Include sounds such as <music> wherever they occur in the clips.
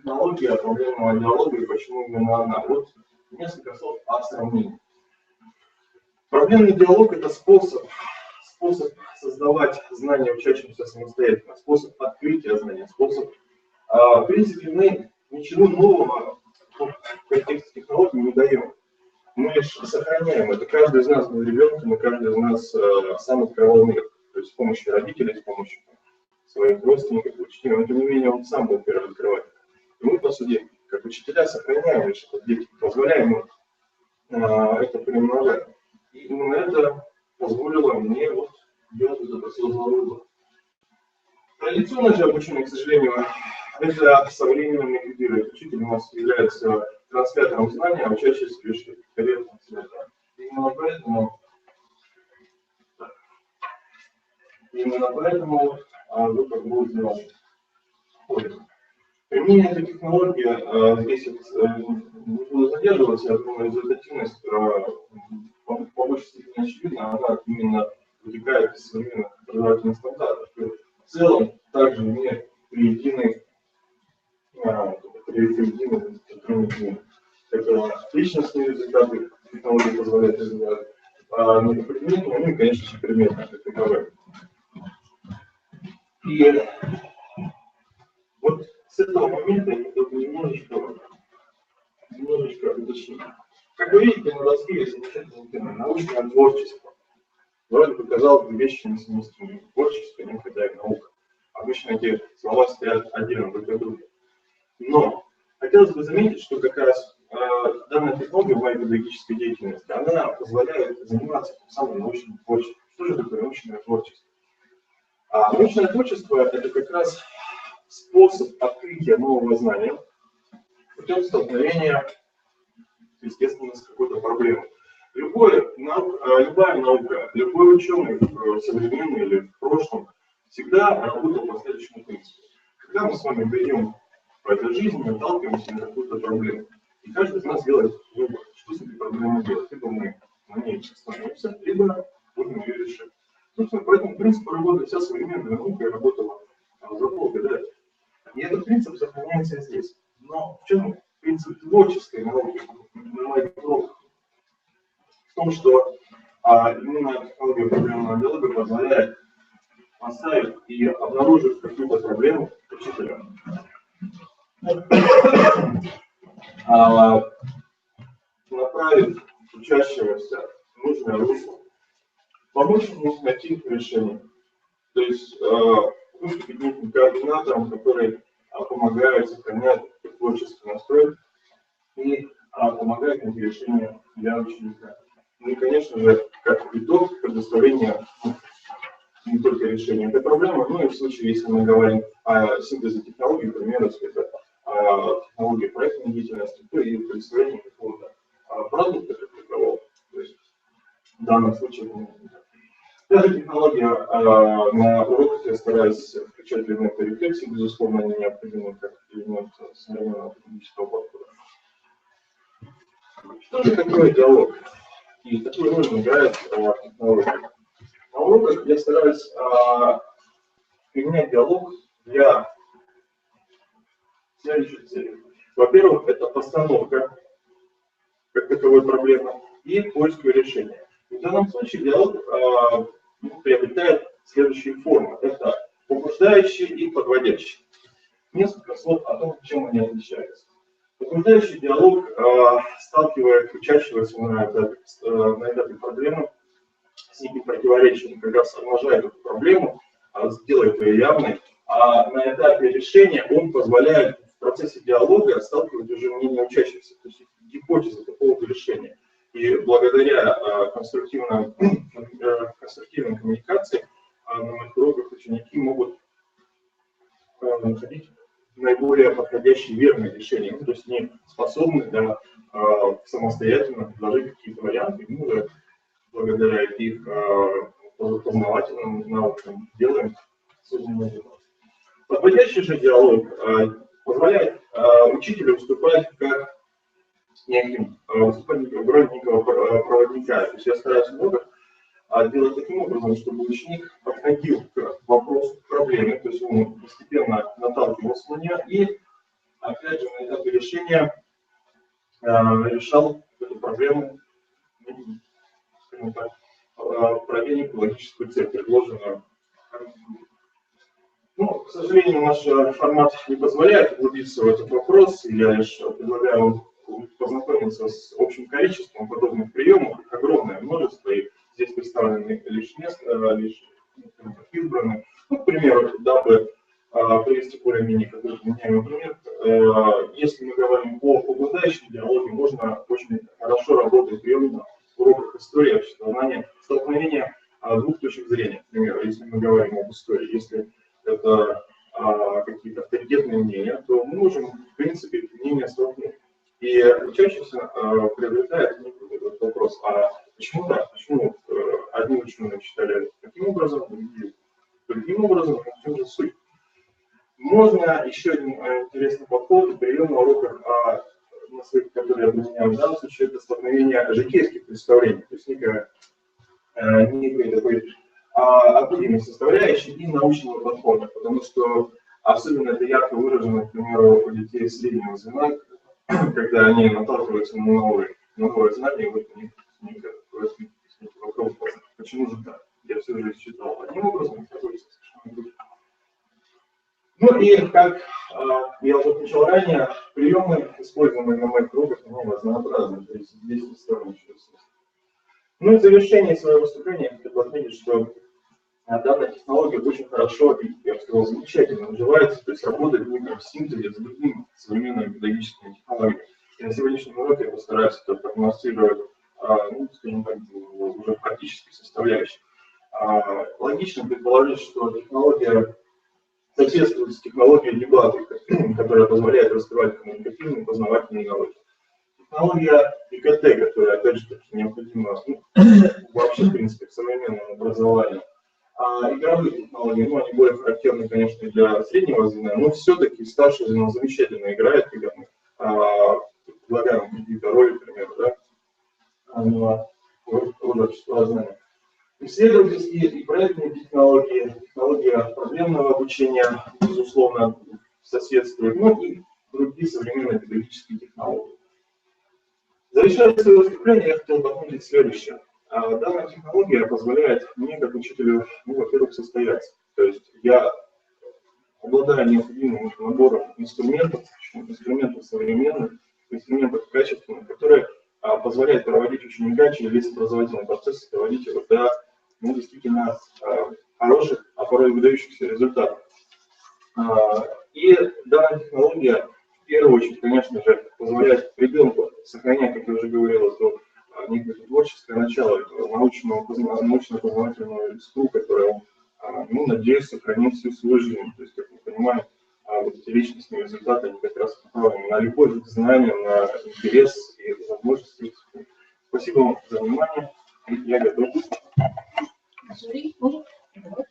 технология проблемного диалога и почему именно она. Вот несколько слов о сравнении. Проблемный диалог – это способ, способ создавать знания учащимся самостоятельно, способ открытия знания, способ… А, в принципе, мы ничего нового в контексте технологий не даем. Мы лишь сохраняем это. Каждый из нас был ребенком, и каждый из нас э, сам открывал мир. То есть с помощью родителей, с помощью своих родственников, учителей. Но тем не менее он сам был первый открыватель. И мы, по сути, как учителя, сохраняем это дети, позволяем им э, это примножать. И именно это позволило мне вот делать осознанный выбор. Традиционное же обучение, к сожалению, это современный копирует. Учитель у нас является транслятором знания, а учащийся лишь корректным цветом. Именно поэтому, именно поэтому а, выбор был сделан. Применение этой технологии, а, здесь э, буду задерживаться, я думаю, результативность а, по, большей степени очевидна, она именно вытекает из современных образовательных стандартов. В целом, также не приедины, а, приедины сотрудники. Это личностные результаты технологии позволяют изменять, а не по предмету, ну и, конечно же, предметно, как таковые. И с этого момента немножечко, немножечко уточним. Как вы видите, на доске есть замечательная тема научное творчество. Вроде бы казалось бы вещи несовместимые. Творчество, не хотя и наука. Обычно эти слова стоят отдельно друг от друга. Но хотелось бы заметить, что как раз э, данная технология в моей педагогической деятельности, она позволяет заниматься самым научным творчеством. Что же такое научное творчество? А научное творчество – это как раз способ открытия нового знания путем столкновения естественно, с какой-то проблемой. Любой, наука, любая наука, любой ученый, современный или в прошлом, всегда работал по следующему принципу. Когда мы с вами берем по этой жизни, наталкиваемся на какую-то проблему, и каждый из нас делает выбор, что с этой проблемой делать. Либо мы на ней остановимся, либо будем ее решать. Собственно, по этому принципу работает вся современная наука и работала за полгода. И этот принцип сохраняется здесь. Но в чем принцип творческой науки, в том, что а, именно технология проблемного диалога позволяет поставить и обнаружить какую-то проблему учителя. А, направить учащегося в нужное русло, помочь ему найти решение. То есть э, выступить неким координатором, который а, помогает сохранять творческий настрой и а, помогает найти решение для ученика. Ну и, конечно же, как итог предоставления ну, не только решения этой проблемы, но и в случае, если мы говорим о синтезе технологий, к примеру, это а, технологии проектной деятельности, то и представление какого-то а, продукта как такового. То есть в данном случае Та же технология а, на уроках я стараюсь включать элементы рефлексии, безусловно, они необходимы как элемент современного педагогического подхода. Что же такое диалог? И какую роль играет технология? На уроках я стараюсь а, применять диалог для следующих целей. Во-первых, это постановка как таковой проблемы и поиск решения. В данном случае диалог а, приобретает следующие формы. Это побуждающий и подводящий. Несколько слов о том, чем они отличаются. Побуждающий диалог э, сталкивает учащегося на, этапе, э, на этапе проблемы с неким противоречием, как раз обнажает эту проблему, э, делает ее явной, а на этапе решения он позволяет в процессе диалога сталкивать уже мнение учащихся, то есть гипотезы по поводу решения. И благодаря конструктивной, <clears throat> э, конструктивной коммуникации э, на моих уроках ученики могут находить наиболее подходящие верные решения, то есть не способны для, самостоятельно предложить какие-то варианты, мы уже благодаря их познавательным навыкам делаем Подводящий же диалог позволяет учителю выступать как неким выступанием в роли некого проводника. То есть я стараюсь много делать таким образом, чтобы ученик подходил к вопросу, к проблеме, то есть он постепенно наталкивался на нее и опять же, на этапе решения э, решал эту проблему, скажем так, э, проведение экологическую цель, предложенную. Ну, к сожалению, наш формат не позволяет углубиться в этот вопрос, я лишь предлагаю познакомиться с общим количеством подобных приемов, огромное множество, и здесь представлены лишь несколько, лишь избраны. Ну, к примеру, дабы а, привести более-менее какой-то вменяемый пример, а, если мы говорим о побуждающем диалоге, можно очень хорошо работать прием на уроках истории, обществознания, столкновения а, двух точек зрения, к примеру, если мы говорим об истории. Если это какие-то авторитетные мнения, то мы можем, в принципе, мнения столкнуть. И чаще всего приобретает этот вопрос, а почему так, почему э, одни ученые считали таким образом, другие другим образом, в чем же суть. Можно еще один э, интересный подход, прием на уроках, а, на своих, которые я применяю в данном случае, это столкновение житейских представлений, то есть некая, э, некая такой а, обыденной составляющей и научного подхода, потому что особенно это ярко выражено, к примеру, у детей среднего звена, <clears throat> когда они наталкиваются на новые, новые знания, вот у них возникает вопрос, почему же так? Я все же считал одним образом, оказывается совершенно другим. Ну и, как э, я уже отмечал ранее, приемы, используемые на моих кругах, они разнообразны, то есть здесь не Ну и в завершении своего выступления я хотел отметить, что данная технология очень хорошо и, я бы сказал, замечательно называется, то есть работает в неком синтезе с другими современными педагогическими технологиями. И на сегодняшний момент я постараюсь это продемонстрировать, а, ну, скажем так, уже практически составляющей. А, логично предположить, что технология соседствует с технологией дебаты, <clears throat> которая позволяет раскрывать коммуникативные познавательные навыки. Технология ИКТ, которая, опять же, таки необходима ну, <clears throat> вообще, в принципе, в современном образовании. А игровые технологии, ну, они более характерны, конечно, для среднего звена, но все-таки старшее звено замечательно играет, когда мы а, предлагаем какие-то роли, к да, а, в общество знания. Исследовательские и проектные технологии, технология проблемного обучения, безусловно, соседствует, ну и другие современные педагогические технологии. Завершая свое выступление, я хотел отметить следующее. Данная технология позволяет мне, как учителю, ну, во-первых, состояться. То есть я обладаю необходимым набором инструментов, инструментов современных, инструментов качественных, которые а, позволяют проводить ученика через весь образовательный процесс, доводить его до ну, действительно а, хороших, а порой выдающихся результатов. А, и данная технология, в первую очередь, конечно же, позволяет ребенку сохранять, как я уже говорил, а, некое творческое начало, научного, научно-познавательного искру, которое он, ну, надеюсь, сохранит всю свою жизнь. То есть, как мы понимаем, вот эти личностные результаты, они как раз направлены на любовь к знаниям, на интерес и возможности. Спасибо вам за внимание. Я готов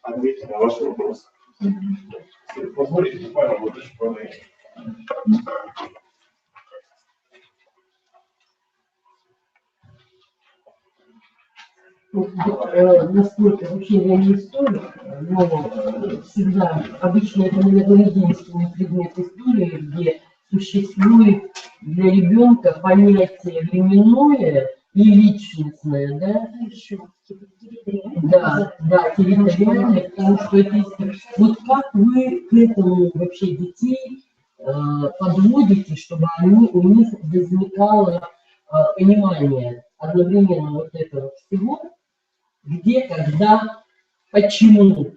ответить на ваши вопросы. Позволите буквально вот еще пару э, насколько вообще я не историк, но всегда, обычно это, наверное, единственный предмет истории, где существует для ребенка понятие временное и личностное, да? Да, да, территориальное, потому что это Вот как вы к этому вообще детей э, подводите, чтобы они, у них возникало э, понимание одновременно вот этого всего, где, когда, почему?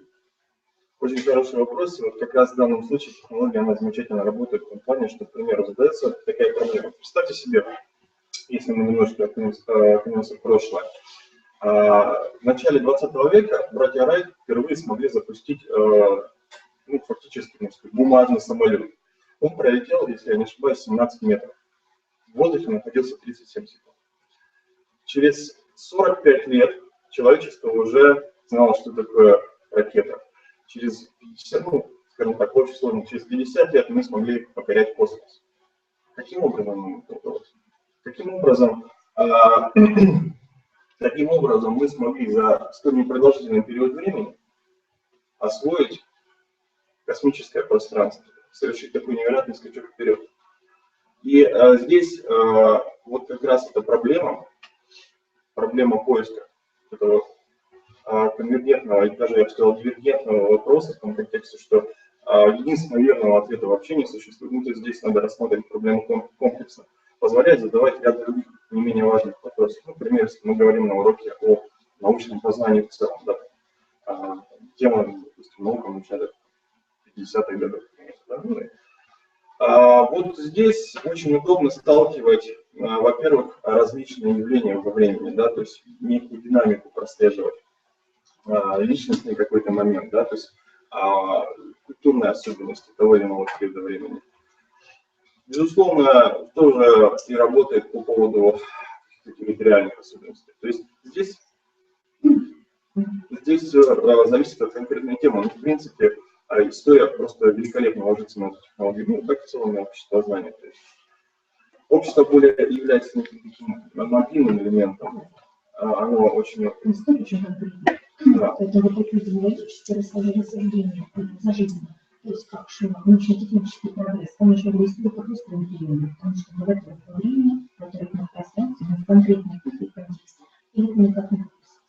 Очень хороший вопрос. Вот как раз в данном случае технология, она замечательно работает в том плане, что, к примеру, задается такая проблема. Представьте себе, если мы немножко окунемся в прошлое. А, в начале 20 века братья Райт впервые смогли запустить э, ну, фактически ну, бумажный самолет. Он пролетел, если я не ошибаюсь, 17 метров. В воздухе находился 37 секунд. Через 45 лет человечество уже знало, что такое ракета. Через 50, ну, скажем так, в общей сложности, через 50 лет мы смогли покорять космос. Каким образом это удалось? Таким образом, а, <clears throat> таким образом мы смогли за столь непродолжительный период времени освоить космическое пространство. совершить такой невероятный скачок вперед. И э, здесь э, вот как раз эта проблема, проблема поиска этого э, конвергентного, и даже я бы сказал, дивергентного вопроса в том контексте, что э, единственного верного ответа вообще не существует. Ну, то есть здесь надо рассматривать проблему ком- комплексно. Позволяет задавать ряд других не менее важных вопросов. Ну, например, если мы говорим на уроке о научном познании в целом, да, а, тема, допустим, наука в начале 50-х годов. да, ну, а, Вот здесь очень удобно сталкивать, а, во-первых, различные явления во времени, да, то есть некую динамику прослеживать, а, личностный какой-то момент, да, то есть а, культурные особенности того или иного периода времени. Безусловно, тоже и работает по поводу территориальных особенностей. То есть здесь, здесь э, зависит от конкретной темы. Но, в принципе, а история просто великолепно ложится на эту технологию, ну, как в целом на общество знания. То есть общество более является неким таким мобильным элементом, а оно очень... Да, Это вот такие идеологические рассуждения за жизнь. То есть как что научно-технический прогресс. Конечно, его история просто интересна, потому что в это время, в конкретном пространстве, в конкретных контексте, и это никак не просто.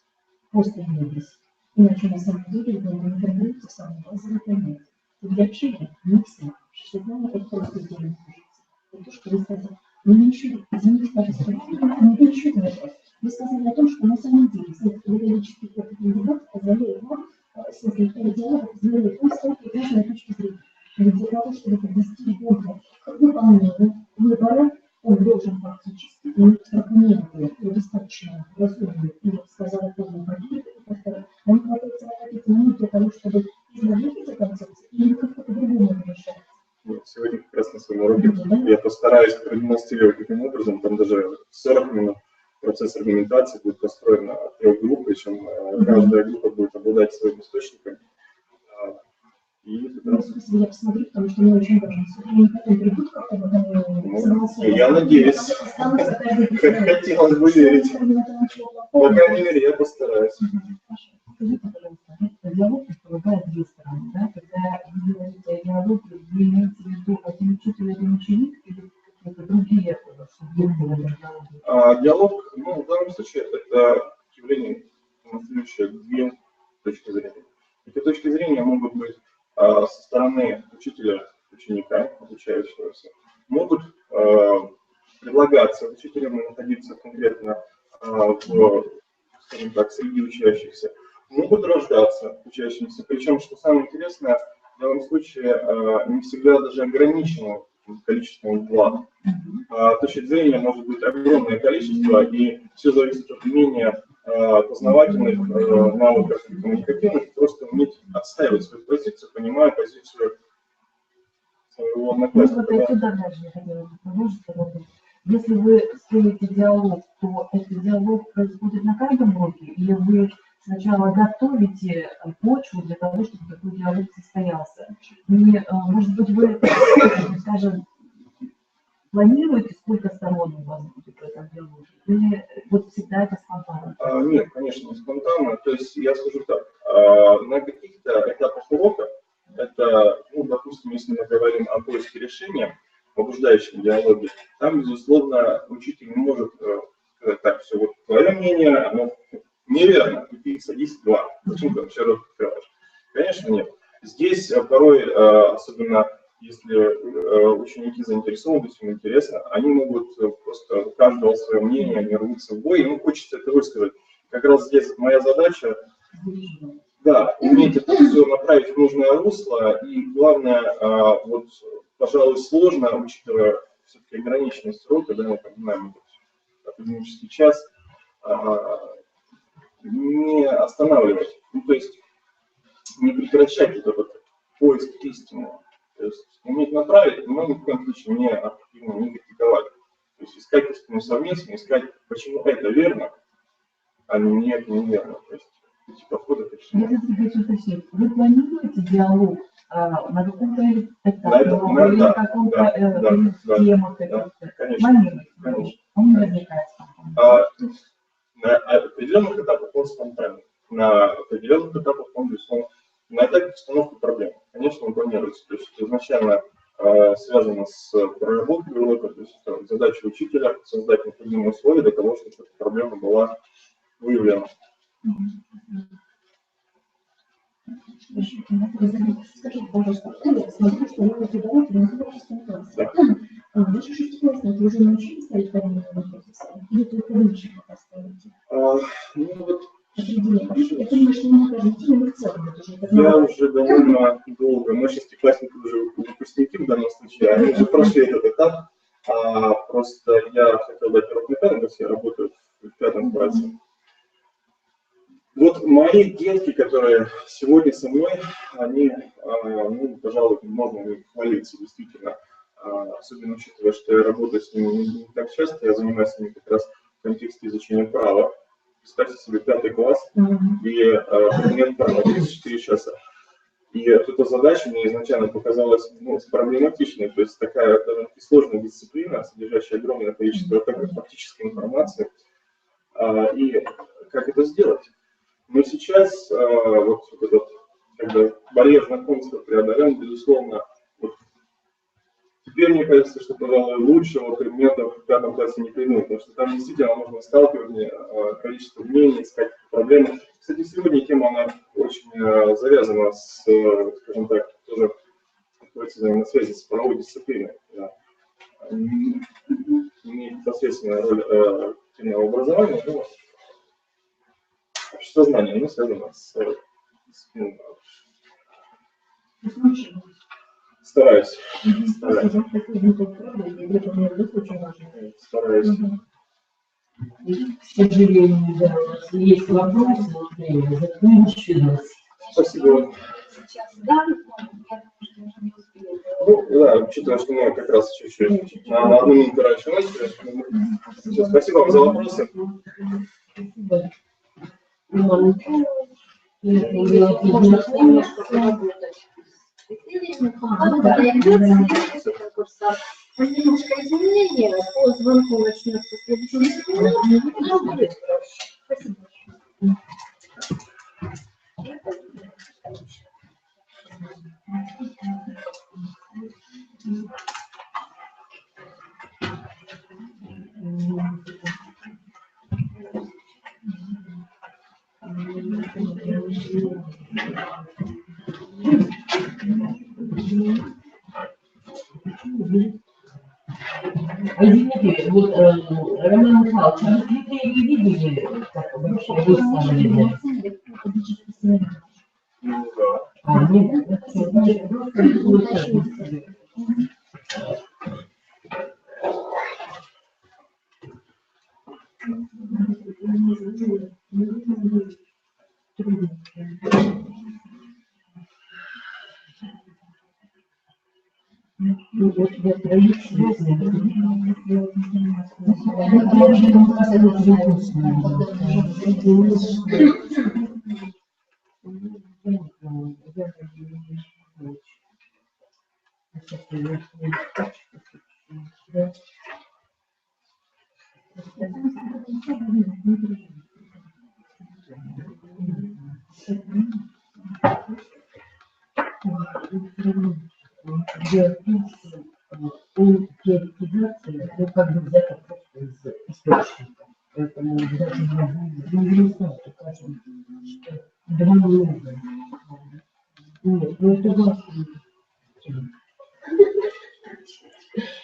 Просто не образ. Иначе на самом деле это не формируется в самом базовый понятие. И для общения не все. Общество это просто. Вот то, что вы сказали. Мы еще, извините, пожалуйста, но вы еще не вопрос. Вы сказали о том, что на самом деле методический опыт кандидата позволяет вам, э, смысле, диалог позволяет вам строить разные точки зрения. Для того, чтобы подвести ребенка к выполнению выбора, он должен фактически иметь аргументы, достаточно разумные, и, я бы сказала, полную поддержку, повторяю, нам хватает 45 минут для того, чтобы изложить эти концепции, или как-то по-другому это решать. вот сегодня как раз на своем уроке я постараюсь продемонстрировать таким образом, там даже 40 минут процесс аргументации будет построен на трех групп, причем э, каждая группа будет обладать своим источником. А, И как Ну, раз я посмотрю, потому что мне очень важно. Они потом придут как-то в этом Ну, согласовании, я надеюсь. Как <laughs> хотелось бы верить. По крайней мере, я постараюсь. Пожалуйста, диалог предполагает две стороны, да? Когда вы говорите о диалоге, вы имеете в виду один учитель, один ученик или какие-то другие субъекты в диалоге? А, диалог, ну, в данном случае, это явление, демонстрирующее две точки зрения. Эти точки зрения могут быть а, со стороны учителя, ученика, обучающегося, могут а, предлагаться учителям находиться конкретно а, в, скажем так, среди учащихся, могут рождаться учащимися. Причем, что самое интересное, в данном случае а, не всегда даже ограничено количеством вкладов. А, точек зрения может быть огромное количество, и все зависит от умения а, познавательных а, навыков и коммуникативных, просто уметь отстаивать свою позицию, понимая позицию своего Ну, вот одноклассника. хотела продолжить вопрос. Если вы строите диалог, то этот диалог происходит на каждом уроке, или вы сначала готовите почву для того, чтобы такой диалог состоялся? И, э, может быть, вы, скажем, планируете, сколько сторон у вас будет в этом диалоге? Или вот всегда это спонтанно? А, Нет, конечно, не спонтанно. То есть я скажу так, а, на каких-то этапах урока, это, ну, допустим, если мы говорим о поиске решения, побуждающем диалоге, там, безусловно, учитель не может э, сказать, так, все, вот твое мнение, оно неверно, и ты садись два. Зачем ты вообще рот открываешь? Конечно, нет. Здесь э, порой, э, особенно если э, ученики заинтересованы, им интересно, они могут просто у каждого свое мнение, они рвутся в бой, ему хочется это высказать. Как раз здесь моя задача, да, уметь это все направить в нужное русло, и главное, вот, пожалуй, сложно, учитывая все-таки ограниченность срока, да, мы понимаем, академический час, а, не останавливать, ну, то есть не прекращать вот этот поиск истины. То есть уметь направить, но ни в коем случае не активно не критиковать. То есть искать истину совместно, искать, почему это верно, а не это неверно. То есть эти подходы это Я хочу уточнить. Вы планируете диалог а, на каком-то этапе, На этом- на- или да, на каком-то да, э, да, темах да, конечно. Конечно. Он не возникает. А, на определенных этапах он спонтанный, на определенных этапах он, безусловно, на этапе постановки проблем. Конечно, он планируется. То есть изначально э, связано с проработкой урока, то есть это задача учителя создать необходимые условия для того, чтобы эта проблема была выявлена. Скажите, смотрю, что вы на классе. А уже научились ставить правильные вопросы? Или только вы еще пока ставите? А, Ну вот Определение. Я понимаю, что не на каждой теме, но в целом это уже я уже довольно долго, мы шестиклассники уже выпускники в данном случае, они уже прошли этот этап, а просто я хотел дать урок металла, то есть я работаю в пятом классе. Вот мои детки, которые сегодня со мной, они, а, ну, пожалуй, можно хвалиться, действительно. А, Особенно учитывая, что я работаю с ними не, так часто, я занимаюсь с ними как раз в контексте изучения права. Представьте себе пятый класс Мгм. и предмет права 34 часа. И эта задача мне изначально показалась ну, проблематичной, то есть такая довольно-таки сложная дисциплина, содержащая огромное количество такой фактической информации. А, И как это сделать? Но сейчас а, вот этот бы, барьер знакомства преодолен, безусловно, Теперь мне кажется, что, пожалуй, лучшего предмета в пятом классе не придумать, потому что там действительно можно сталкивание, э, количество мнений, искать проблемы. Кстати, сегодня тема, она очень э, завязана с, скажем так, тоже на связи с правовой дисциплиной. да. Имеет роль э, темного образования, но общество знания, оно связано с дисциплиной. Стараюсь, стараюсь. К сожалению, да, у нас есть вопросы, но время закончилось. Спасибо вам. сейчас да, но я думаю, что уже не успею. Ну, да, учитывая, что мы как раз чуть-чуть на, на одну минуту раньше начали. Спасибо вам за вопросы. Спасибо. Иван Немножко изменения, по звонку начнется следующий. Ну, будет проще. Извините, вот, э, Роман Михайлович, а вы критерии видели, как вообще? Ну, да. А, нет, это значит, просто выставлены. Ну, вот я троих Приоритизация, ну, как бы взята просто из источника. Поэтому даже не не знаю, скажем, что два много. Нет, ну это важно.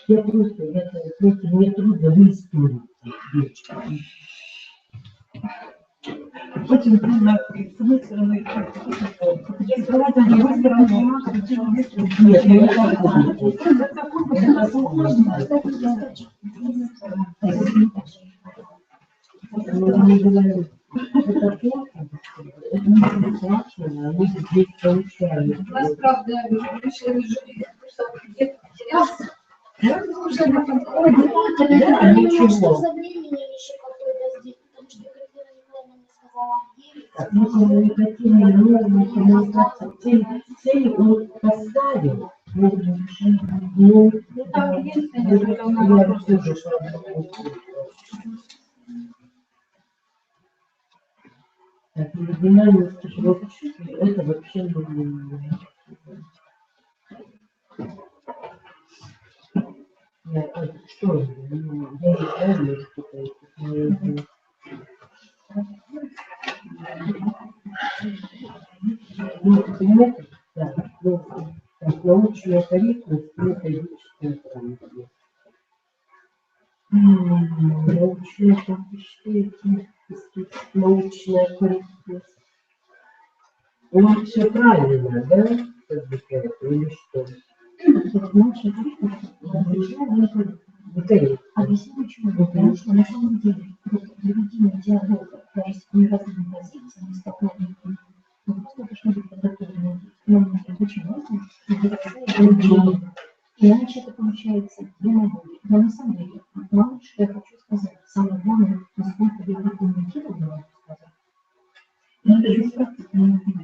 Я просто, я просто, мне трудно в истории вещи. Очень трудно, с одной стороны, скрывать с другой стороны, Нет, я не могу. Ну, не говорю. Это плохо, это не прекрасно, а мы здесь получаем. У нас, правда, вышла не жюри, что где-то потерялся. Да, ничего. За временем еще какой-то здесь, потому что Екатерина Николаевна мне сказала 9. Так, ну, мы никакими нормами коммуникации цель, цель он поставил. Ну, ну, ну, что она я тоже Так, оригинальность это вообще не Я, что, я не знаю, кто-то это не- Ну, понимаете, да, ну, так, научная корректность, ну, это юридическая грамота. М, Научная, как вы научная корректность? Ну, все правильно, да? Как бы это, или что? Научная почему. Потому что на самом деле проведение диалога даже с разными позициями, столкновениями, Но Иначе это получается демагогия. Но на самом деле, мало что я хочу сказать. Самое главное, насколько я документировала, я сказать. Ну, это видишь.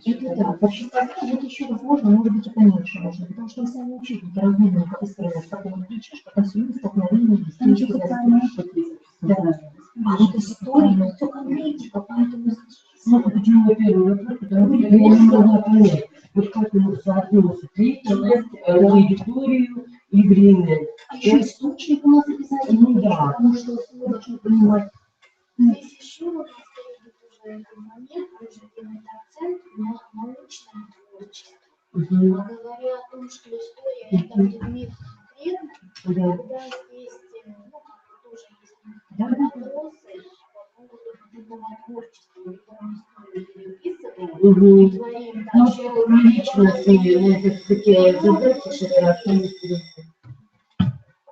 Это да. Вообще, вот еще раз можно, может быть, и поменьше можно. Потому что мы сами учитель, разумно, как и сказать, в таком ключе, что консумируем столкновение Там есть. же социальная Да. А вот история, все конкретика, поэтому Ну, почему первый вопрос? Потому что я не могла понять, вот как мы соотносим деятельность, э, аудиторию и время. А еще источник у нас обязательно, Ну да. потому что вы должны понимать. Здесь еще у нас стоит уже этот момент, же делаете акцент на научном творчестве. Мгм. А говоря о том, что история это предмет конкретный, Да. когда есть, э, ну, как бы тоже есть вопросы по поводу творчества, творим Ну, дальше. личностные, ну, это такие задачи, как раз они интересны.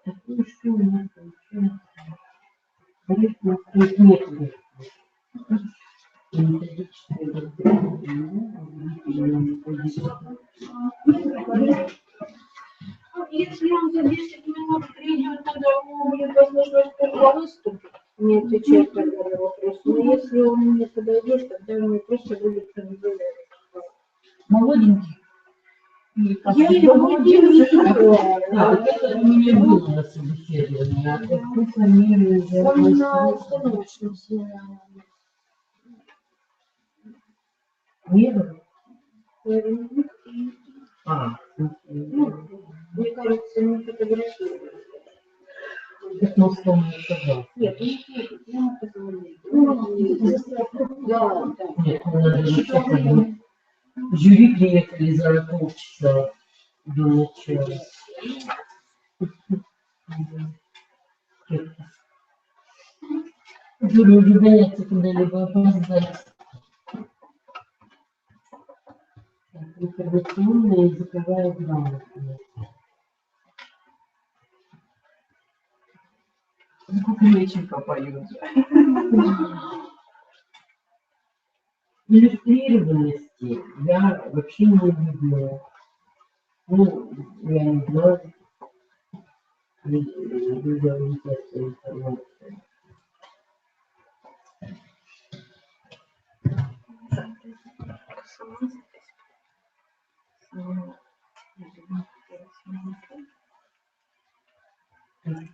Так, ну, что у нас получается? Нет, нет, Я не было на собеседовании, а какую фамилию я Он на установочном. Не? Наверное, А, Ну, мне кажется, не фотографировали. на условно сказал. Нет, нет, я позвонила. Ну, Да, да. Нет, надо написать. Жюри приехали за полчаса до начала. Жюри уже боятся когда-либо опоздать. Информационная языковая грамотность. Кукреченко поют. Иллюстрированности я вообще не видела. Ну, я не знаю. Ви- Визуализация информации. Надо говорить.